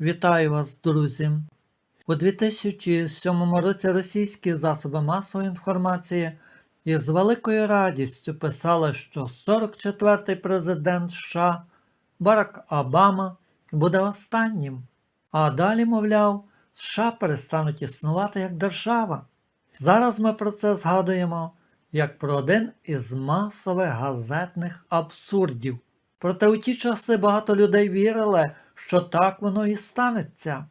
Вітаю вас, друзі! У 2007 році російські засоби масової інформації із великою радістю писали, що 44-й президент США Барак Обама буде останнім, а далі, мовляв, США перестануть існувати як держава. Зараз ми про це згадуємо як про один із масових газетних абсурдів. Проте у ті часи багато людей вірили, що так воно і станеться.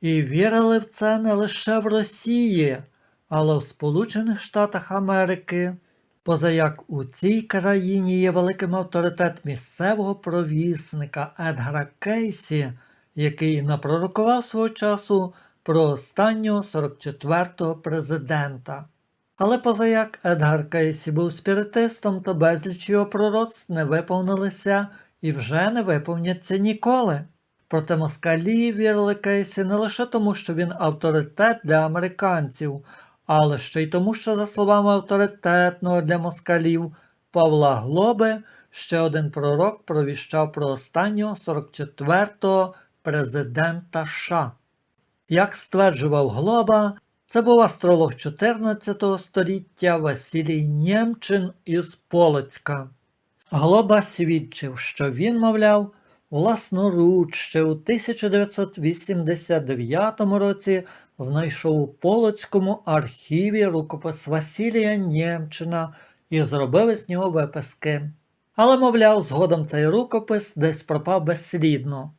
І вірили в це не лише в Росії, але в Сполучених Штатах Америки, позаяк у цій країні є великим авторитет місцевого провісника Едгара Кейсі, який напророкував свого часу про останнього 44-го президента. Але позаяк Едгар Кейсі був спіритистом, то безліч його пророцтв не виповнилися і вже не виповняться ніколи. Проте москалі вірили Кейсі не лише тому, що він авторитет для американців, але ще й тому, що, за словами авторитетного для москалів Павла Глоби, ще один пророк провіщав про останнього 44-го президента США. Як стверджував Глоба, це був астролог 14 століття Василій Нємчин із Полоцька. Глоба свідчив, що він, мовляв, власноруч ще у 1989 році знайшов у Полоцькому архіві рукопис Василія Нємчина і зробив із нього виписки. Але, мовляв, згодом цей рукопис десь пропав безслідно.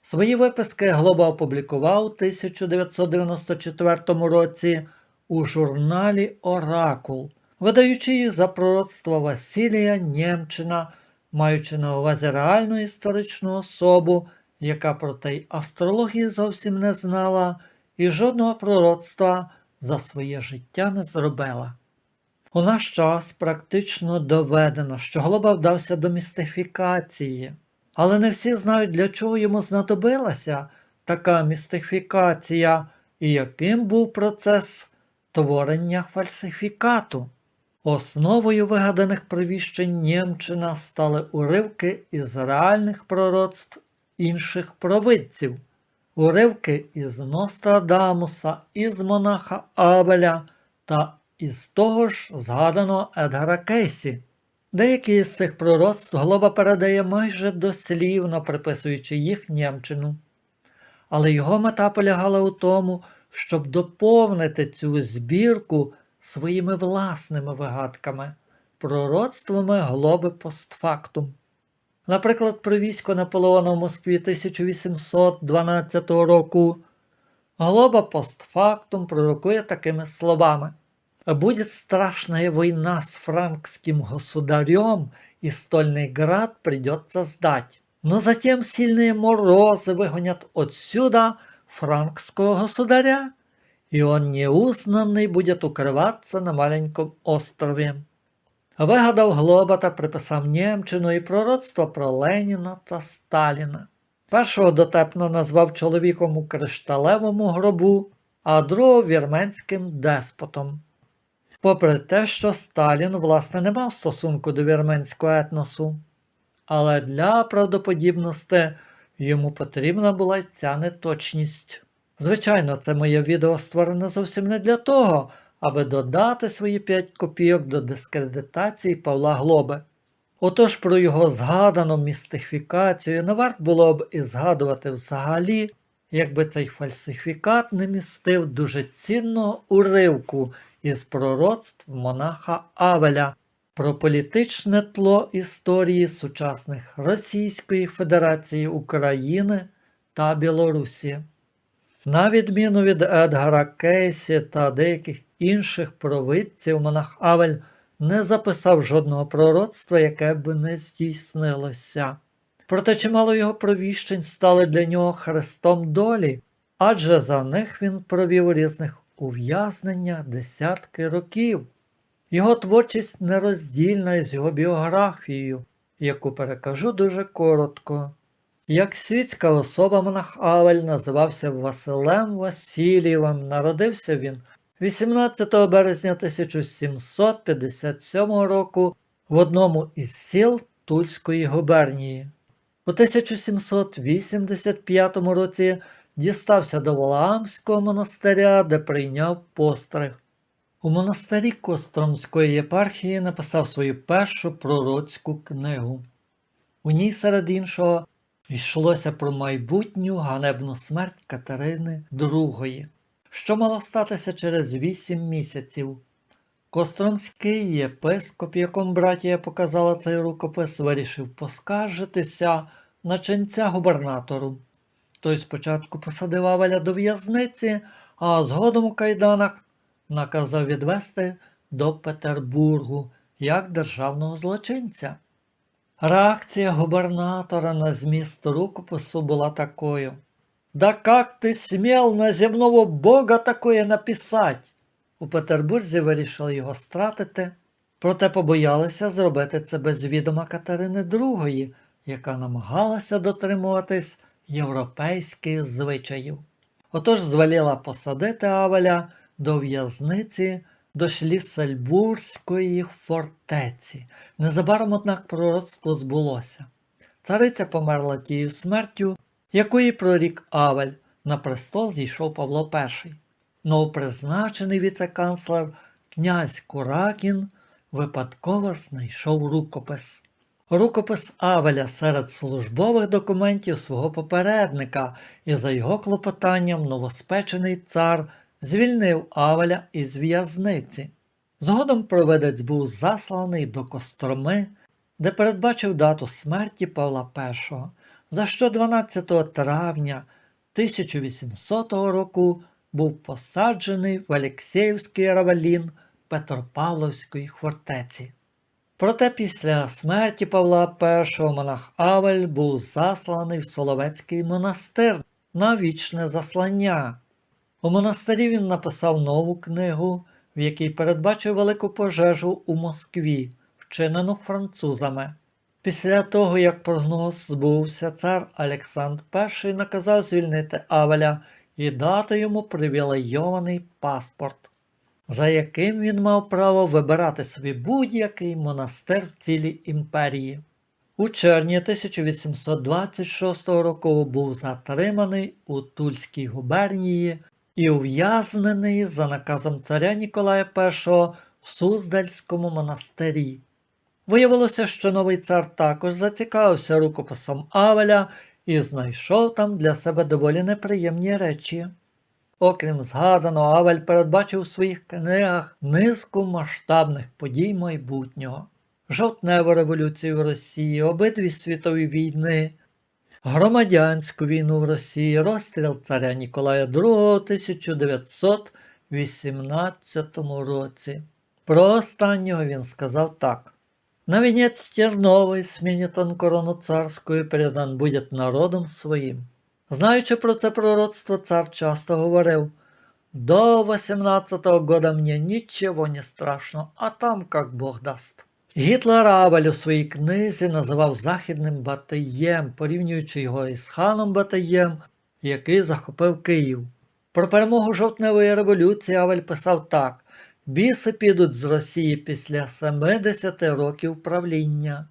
Свої виписки Глоба опублікував у 1994 році у журналі Оракул, видаючи їх за пророцтво Василія Нємчина, маючи на увазі реальну історичну особу, яка про те й астрології зовсім не знала, і жодного пророцтва за своє життя не зробила. У наш час практично доведено, що Глоба вдався до містифікації. Але не всі знають, для чого йому знадобилася така містифікація і яким був процес творення фальсифікату. Основою вигаданих провіщень Нємчина стали уривки із реальних пророцтв інших провидців, уривки із Нострадамуса, із монаха Абеля та із того ж згаданого Едгара Кейсі. Деякі з цих пророцтв Глоба передає майже дослівно приписуючи їх Нємчину. Але його мета полягала у тому, щоб доповнити цю збірку своїми власними вигадками, пророцтвами глоби постфактум. Наприклад, про військо Наполеона в Москві 1812 року Глоба постфактум пророкує такими словами. Будет страшная война с франкским государем, и стольный град придется сдать. Но затем сильные морозы выгонят отсюда франкского государя, и он неузнанный будет укрываться на маленьком острові. Вигадав Глоба та приписав Нємчину і пророцтво про Леніна та Сталіна. Першого дотепно назвав чоловіком у кришталевому гробу, а другого вірменським деспотом. Попри те, що Сталін, власне, не мав стосунку до вірменського етносу, але для правдоподібності йому потрібна була ця неточність. Звичайно, це моє відео створене зовсім не для того, аби додати свої 5 копійок до дискредитації Павла Глоби. Отож про його згадану містифікацію не варт було б і згадувати взагалі, якби цей фальсифікат не містив дуже цінного уривку із пророцтв монаха Авеля про політичне тло історії сучасних Російської Федерації України та Білорусі. На відміну від Едгара Кейсі та деяких інших провидців, монах Авель не записав жодного пророцтва, яке б не здійснилося. Проте чимало його провіщень стали для нього хрестом долі, адже за них він провів різних ув'язнення десятки років. Його творчість нероздільна із його біографією, яку перекажу дуже коротко. Як світська особа монах Авель називався Василем Васильєвим, народився він 18 березня 1757 року в одному із сіл Тульської губернії. У 1785 році дістався до Валаамського монастиря, де прийняв постриг. У монастирі Костромської єпархії написав свою першу пророцьку книгу. У ній, серед іншого, йшлося про майбутню ганебну смерть Катерини II, що мало статися через вісім місяців. Костромський єпископ, якому братія показала цей рукопис, вирішив поскаржитися на ченця губернатору. Той спочатку посадив Авеля до в'язниці, а згодом у кайданах наказав відвести до Петербургу як державного злочинця. Реакція губернатора на зміст рукопису була такою. «Да как ты смел на земного бога такое написать?» У Петербурзі вирішили його стратити, проте побоялися зробити це без відома Катерини II, яка намагалася дотримуватись європейських звичаїв. Отож звеліла посадити Авеля до в'язниці до Шліссельбурзької фортеці. Незабаром, однак, пророцтво збулося. Цариця померла тією смертю, якої прорік Авель на престол зійшов Павло І. Новопризначений віце-канцлер князь Куракін випадково знайшов рукопис. Рукопис Авеля серед службових документів свого попередника, і за його клопотанням новоспечений цар звільнив Авеля із в'язниці. Згодом провидець був засланий до Костроми, де передбачив дату смерті Павла І, за що 12 травня 1800 року був посаджений в Алексєївський равелін Петропавловської фортеці. Проте після смерті Павла І монах Авель був засланий в Соловецький монастир на вічне заслання. У монастирі він написав нову книгу, в якій передбачив велику пожежу у Москві, вчинену французами. Після того, як прогноз збувся, цар Олександр І наказав звільнити Авеля і дати йому привілейований паспорт, за яким він мав право вибирати собі будь-який монастир в цілій імперії. У червні 1826 року був затриманий у Тульській губернії і ув'язнений за наказом царя Ніколая І в Суздальському монастирі. Виявилося, що новий цар також зацікавився рукописом Авеля і знайшов там для себе доволі неприємні речі. Окрім згаданого, Авель передбачив у своїх книгах низку масштабних подій майбутнього, жовтневу революцію в Росії, обидві світові війни, громадянську війну в Росії, розстріл царя Ніколая II у 1918 році. Про останнього він сказав так. На венец терновий сменит он корону царскую, передан будет народом своїм. Знаючи про це пророцтво, цар часто говорив, до 18-го года мне ничего не страшно, а там как Бог даст. Гітлер Авель у своїй книзі називав Західним Батиєм, порівнюючи його із ханом Батиєм, який захопив Київ. Про перемогу жовтневої революції Авель писав так: Біси підуть з Росії після 70 років правління.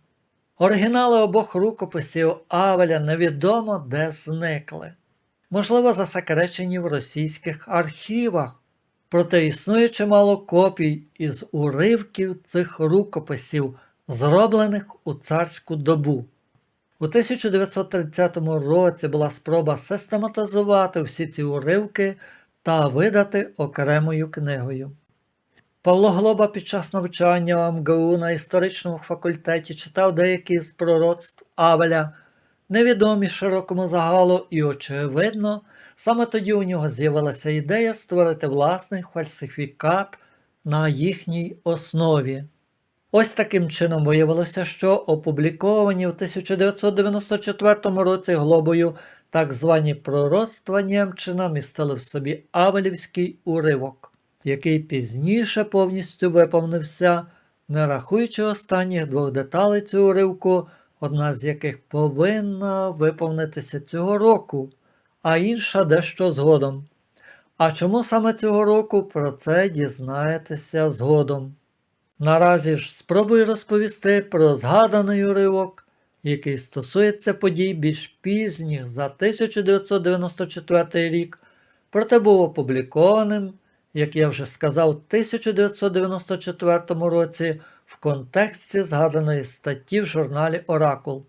Оригінали обох рукописів Авеля невідомо де зникли. Можливо, засекречені в російських архівах. Проте існує чимало копій із уривків цих рукописів, зроблених у царську добу. У 1930 році була спроба систематизувати всі ці уривки та видати окремою книгою. Павло Глоба під час навчання МГУ на історичному факультеті читав деякі з пророцтв Авеля, невідомі широкому загалу, і, очевидно, саме тоді у нього з'явилася ідея створити власний фальсифікат на їхній основі. Ось таким чином виявилося, що опубліковані в 1994 році глобою так звані пророцтва Німчина містили в собі Авелівський уривок, який пізніше повністю виповнився, не рахуючи останніх двох деталей цього уривку, одна з яких повинна виповнитися цього року, а інша дещо згодом. А чому саме цього року про це дізнаєтеся згодом. Наразі ж спробую розповісти про згаданий уривок який стосується подій більш пізніх за 1994 рік, проте був опублікованим, як я вже сказав, у 1994 році в контексті згаданої статті в журналі Оракул.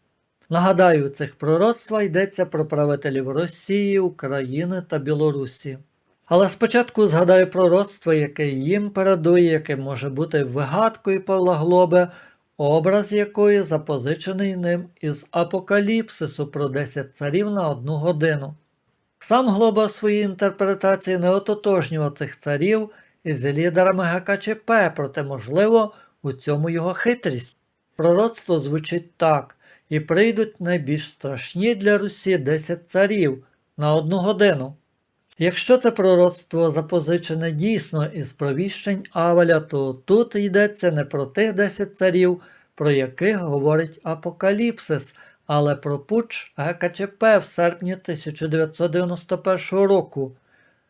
Нагадаю, у цих пророцтвах йдеться про правителів Росії, України та Білорусі. Але спочатку згадаю пророцтво, яке їм передує, яке може бути вигадкою Павла Глоби, образ якої запозичений ним із апокаліпсису про 10 царів на одну годину. Сам Глоба у своїй інтерпретації не ототожнював цих царів із лідерами ГКЧП, проте, можливо, у цьому його хитрість. Пророцтво звучить так: і прийдуть найбільш страшні для Русі 10 царів на одну годину. Якщо це пророцтво запозичене дійсно із провіщень Авеля, то тут йдеться не про тих 10 царів, про яких говорить Апокаліпсис, але про пуч ГКЧП в серпні 1991 року.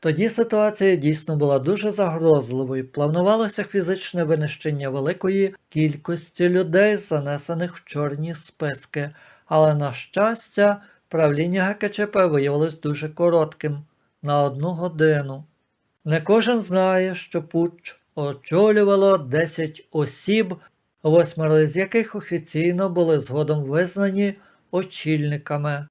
Тоді ситуація дійсно була дуже загрозливою, планувалося фізичне винищення великої кількості людей, занесених в чорні списки, але, на щастя, правління ГКЧП виявилось дуже коротким на одну годину. Не кожен знає, що путч очолювало 10 осіб, восьмеро з яких офіційно були згодом визнані очільниками.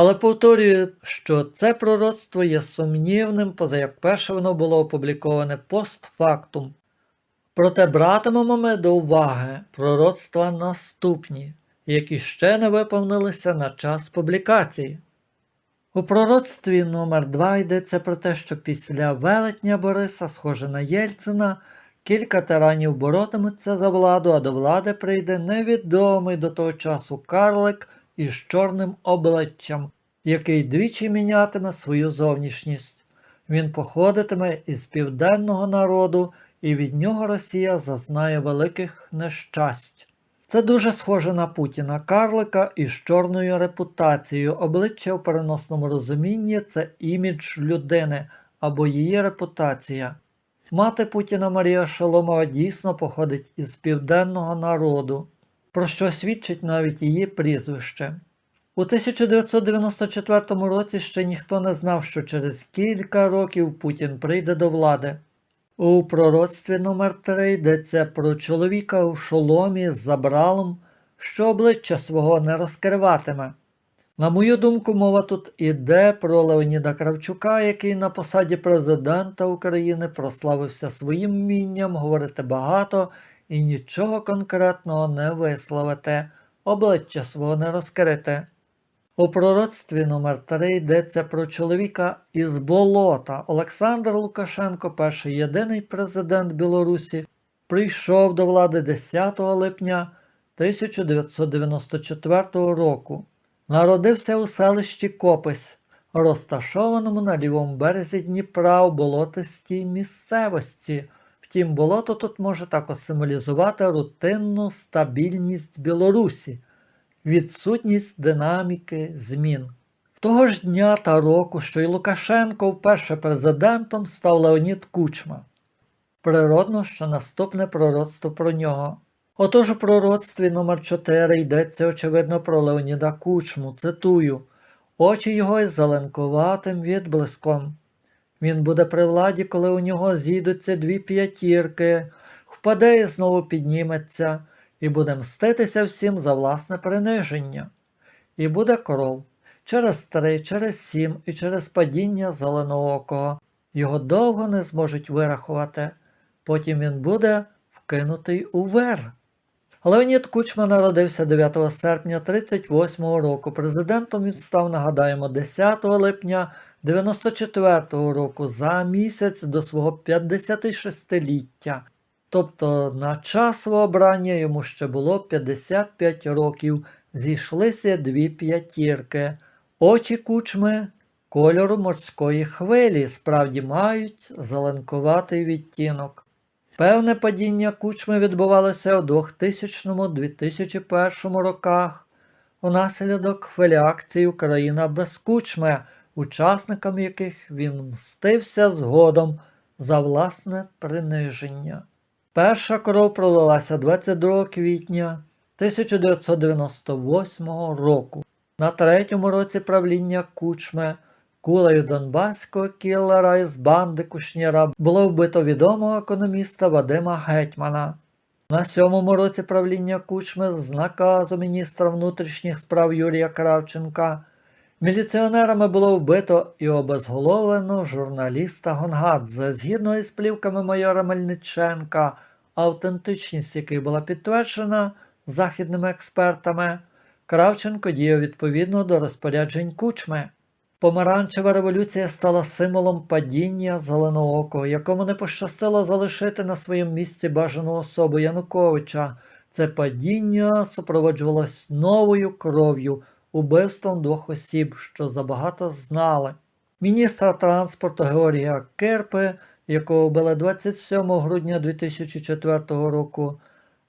Але повторюю, що це пророцтво є сумнівним, поза як перше воно було опубліковане постфактум. Проте братимемо ми до уваги пророцтва наступні, які ще не виповнилися на час публікації. У пророцтві номер 2 йдеться про те, що після велетня Бориса, схоже на Єльцина, кілька тиранів боротимуться за владу, а до влади прийде невідомий до того часу карлик із чорним обличчям, який двічі мінятиме свою зовнішність. Він походитиме із південного народу, і від нього Росія зазнає великих нещасть. Це дуже схоже на Путіна карлика із чорною репутацією. Обличчя в переносному розумінні це імідж людини або її репутація. Мати Путіна Марія Шоломова дійсно походить із південного народу, про що свідчить навіть її прізвище. У 1994 році ще ніхто не знав, що через кілька років Путін прийде до влади. У пророцтві номер 3 йдеться про чоловіка у шоломі з забралом, що обличчя свого не розкриватиме. На мою думку, мова тут іде про Леоніда Кравчука, який на посаді президента України прославився своїм вмінням говорити багато і нічого конкретного не висловити, обличчя свого не розкрити. У пророцтві номер 3 йдеться про чоловіка із болота. Олександр Лукашенко, перший єдиний президент Білорусі, прийшов до влади 10 липня 1994 року. Народився у селищі Копись, розташованому на лівому березі Дніпра у болотистій місцевості. Втім, болото тут може також символізувати рутинну стабільність Білорусі відсутність динаміки змін. Того ж дня та року, що й Лукашенко вперше президентом став Леонід Кучма. Природно, що наступне пророцтво про нього. Отож у пророцтві номер 4 йдеться очевидно про Леоніда Кучму, цитую, очі його із зеленкуватим відблиском. Він буде при владі, коли у нього зійдуться дві п'ятірки, впаде і знову підніметься, і буде мститися всім за власне приниження. І буде кров через три, через сім і через падіння зеленоокого. Його довго не зможуть вирахувати, потім він буде вкинутий у вер. Леонід Кучма народився 9 серпня 1938 року. Президентом він став, нагадаємо, 10 липня 94 року за місяць до свого 56-ліття. Тобто на час свого обрання йому ще було 55 років, зійшлися дві п'ятірки. Очі кучми кольору морської хвилі справді мають зеленкуватий відтінок. Певне падіння кучми відбувалося у 2000-2001 роках. Унаслідок хвилі акцій Україна без кучми, учасникам яких він мстився згодом за власне приниження. Перша кров пролилася 22 квітня 1998 року. На третьому році правління Кучми кулею донбаського кілера із банди Кушніра було вбито відомого економіста Вадима Гетьмана. На сьомому році правління Кучми з наказу міністра внутрішніх справ Юрія Кравченка міліціонерами було вбито і обезголовлено журналіста Гонгадзе згідно із плівками майора Мельниченка, автентичність яких була підтверджена західними експертами. Кравченко діяв відповідно до розпоряджень Кучми. Помаранчева революція стала символом падіння зеленоокого, якому не пощастило залишити на своєму місці бажану особу Януковича. Це падіння супроводжувалось новою кров'ю, убивством двох осіб, що забагато знали. Міністра транспорту Георгія Керпи, якого вбили 27 грудня 2004 року,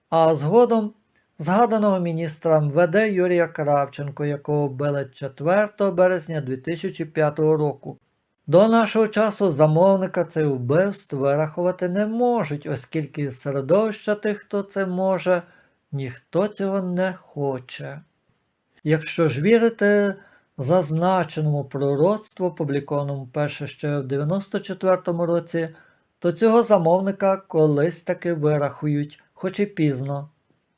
а згодом згаданого міністра МВД Юрія Кравченко, якого вбили 4 березня 2005 року. До нашого часу замовника цих вбивств вирахувати не можуть, оскільки середовища тих, хто це може, ніхто цього не хоче. Якщо ж вірити зазначеному пророцтву, опублікованому перше ще в 94-му році, то цього замовника колись таки вирахують, хоч і пізно.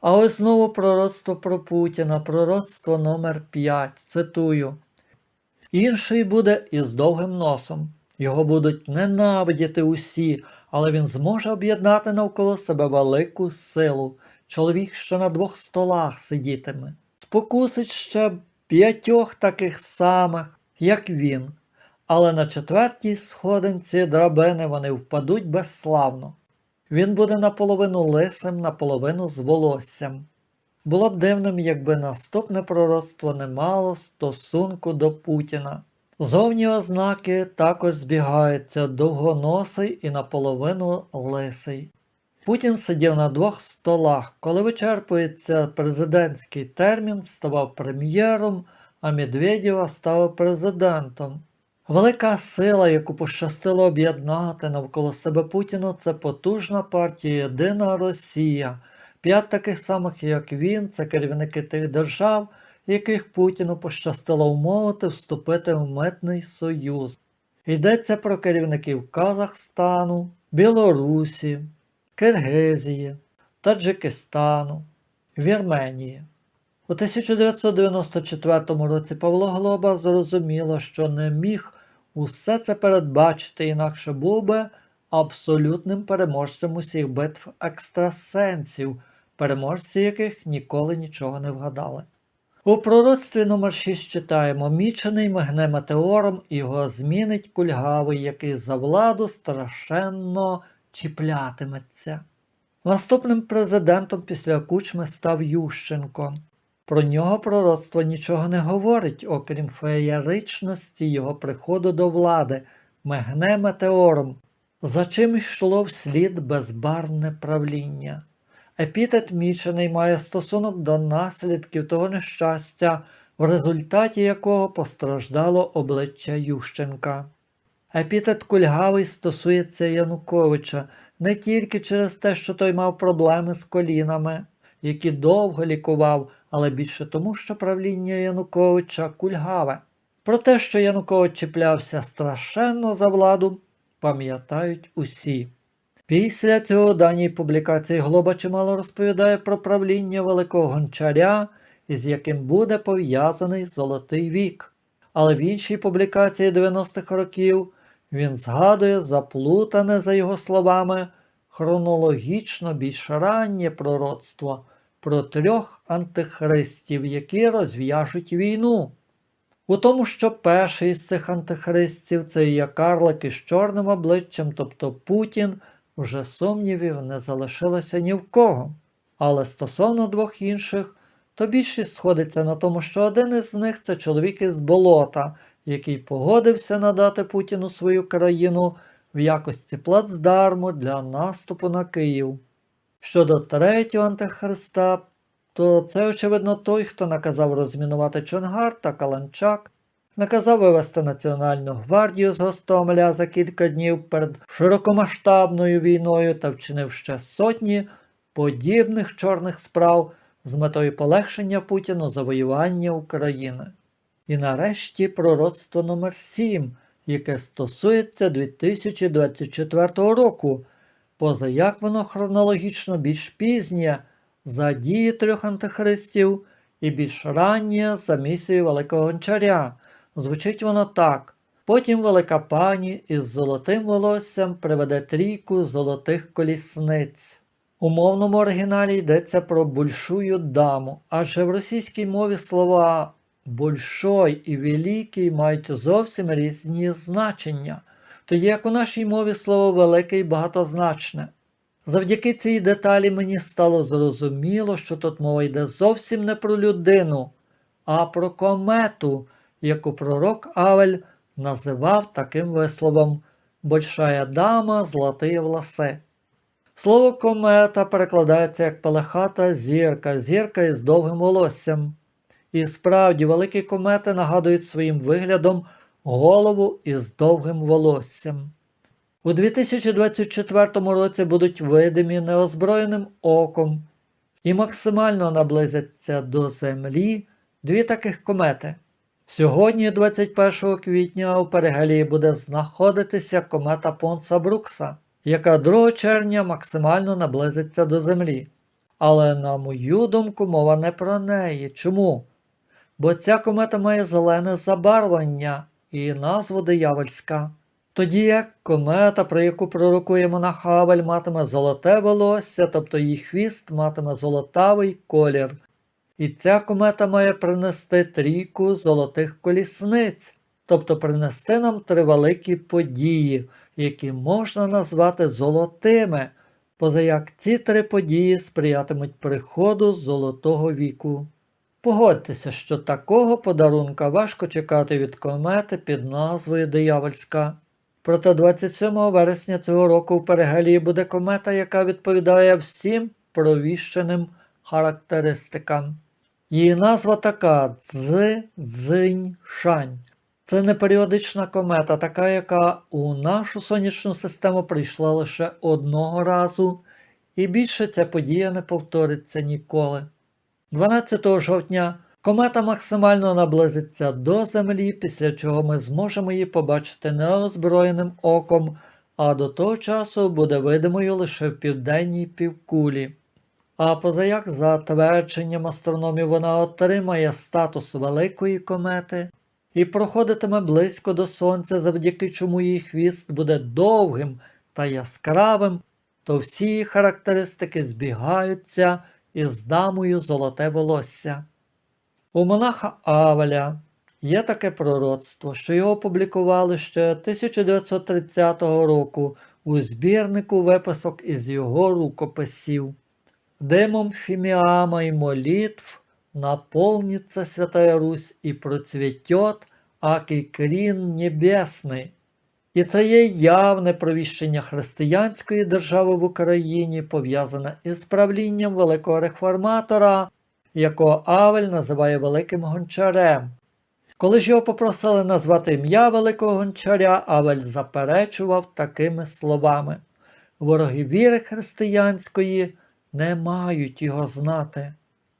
А ось знову пророцтво про Путіна, пророцтво номер 5 цитую. Інший буде із довгим носом. Його будуть ненавидіти усі, але він зможе об'єднати навколо себе велику силу. Чоловік, що на двох столах сидітиме, спокусить ще п'ятьох таких самих, як він. Але на четвертій сходинці драбини вони впадуть безславно. Він буде наполовину лисим, наполовину з волоссям. Було б дивним, якби наступне пророцтво не мало стосунку до Путіна. Зовні ознаки також збігаються довгоносий і наполовину лисий. Путін сидів на двох столах, коли вичерпується президентський термін, ставав прем'єром, а Медведєва став президентом. Велика сила, яку пощастило об'єднати навколо себе Путіна, це потужна партія Єдина Росія. П'ять таких самих, як він, це керівники тих держав, яких Путіну пощастило умовити вступити в митний союз. Йдеться про керівників Казахстану, Білорусі, Киргизії, Таджикистану, Вірменії. У 1994 році Павло Глоба зрозуміло, що не міг усе це передбачити, інакше був би абсолютним переможцем усіх битв екстрасенсів, переможці яких ніколи нічого не вгадали. У пророцтві номер 6 читаємо Мічений мигне метеором його змінить кульгавий, який за владу страшенно чіплятиметься. Наступним президентом після кучми став Ющенко. Про нього пророцтво нічого не говорить, окрім феєричності його приходу до влади, мигне метеором, за чим йшло вслід безбарне правління. Епітет мічений має стосунок до наслідків того нещастя, в результаті якого постраждало обличчя Ющенка. Епітет кульгавий стосується Януковича не тільки через те, що той мав проблеми з колінами, які довго лікував, але більше тому, що правління Януковича кульгаве. Про те, що Янукович чіплявся страшенно за владу, пам'ятають усі. Після цього даній публікації Глоба чимало розповідає про правління великого гончаря, із яким буде пов'язаний Золотий вік. Але в іншій публікації 90-х років він згадує заплутане, за його словами, хронологічно більш раннє пророцтво про трьох антихристів, які розв'яжуть війну. У тому, що перший з цих антихристів це є карлик із чорним обличчям, тобто Путін, вже сумнівів не залишилося ні в кого. Але стосовно двох інших, то більшість сходиться на тому, що один із них це чоловік із болота, який погодився надати Путіну свою країну в якості плацдарму для наступу на Київ. Щодо третього антихриста, то це, очевидно, той, хто наказав розмінувати Чонгар та Каланчак, наказав вивести Національну гвардію з Гостомеля за кілька днів перед широкомасштабною війною та вчинив ще сотні подібних чорних справ, з метою полегшення Путіну завоювання України. І нарешті пророцтво номер 7 яке стосується 2024 року, поза як воно хронологічно більш пізнє за дії трьох антихристів і більш раннє за місією Великого Гончаря. Звучить воно так. Потім велика пані із золотим волоссям приведе трійку золотих колісниць. У мовному оригіналі йдеться про большую даму, адже в російській мові слова большой і великий мають зовсім різні значення, тоді як у нашій мові слово великий багатозначне. Завдяки цій деталі мені стало зрозуміло, що тут мова йде зовсім не про людину, а про комету, яку пророк Авель називав таким висловом Большая дама, золотые волоси. Слово комета перекладається як пелехата зірка, зірка із довгим волоссям. І справді великі комети нагадують своїм виглядом голову із довгим волоссям. У 2024 році будуть видимі неозброєним оком і максимально наблизяться до Землі дві таких комети. Сьогодні, 21 квітня, у Перегалії буде знаходитися комета Понса Брукса, яка 2 червня максимально наблизиться до Землі. Але, на мою думку, мова не про неї. Чому? Бо ця комета має зелене забарвлення і назву диявольська. Тоді як комета, про яку пророкує монах Хавель, матиме золоте волосся, тобто її хвіст матиме золотавий колір. І ця комета має принести трійку золотих колісниць, тобто принести нам три великі події, які можна назвати золотими, позаяк ці три події сприятимуть приходу золотого віку. Погодьтеся, що такого подарунка важко чекати від комети під назвою Диявольська. Проте 27 вересня цього року в Перегалії буде комета, яка відповідає всім провіщеним характеристикам. Її назва така Цзи-Дзинь-Шань. Це не періодична комета, така, яка у нашу сонячну систему прийшла лише одного разу, і більше ця подія не повториться ніколи. 12 жовтня комета максимально наблизиться до Землі, після чого ми зможемо її побачити неозброєним оком, а до того часу буде видимою лише в південній півкулі. А позаяк за твердженням астрономів вона отримає статус великої комети і проходитиме близько до Сонця, завдяки чому її хвіст буде довгим та яскравим, то всі характеристики збігаються із дамою золоте волосся. У монаха Авеля є таке пророцтво, що його опублікували ще 1930 року у збірнику виписок із його рукописів. Дымом фимиама и молитв наполнится Святая Русь і процвітет, аки крін небесний. І це є явне провіщення християнської держави в Україні, пов'язане із правлінням великого реформатора, якого Авель називає Великим Гончарем. Коли ж його попросили назвати ім'я Великого Гончаря, Авель заперечував такими словами: Вороги віри християнської не мають його знати.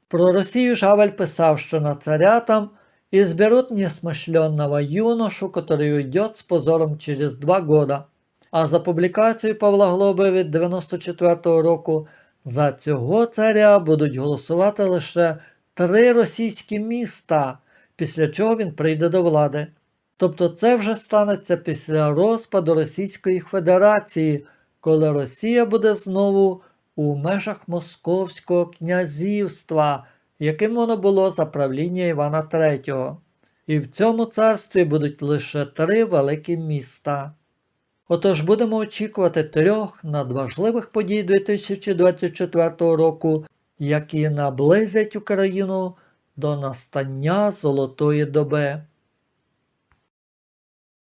Про Росію Жавель писав, що на царя там изберут несмышленного юношу, который уйдет с позором через два года. А за публікацією Павла Глоби від 94-го року за цього царя будуть голосувати лише три російські міста, після чого він прийде до влади. Тобто це вже станеться після розпаду Російської Федерації, коли Росія буде знову у межах Московського князівства, яким воно було за правління Івана III. І в цьому царстві будуть лише три великі міста. Отож будемо очікувати трьох надважливих подій 2024 року, які наблизять Україну до настання Золотої доби.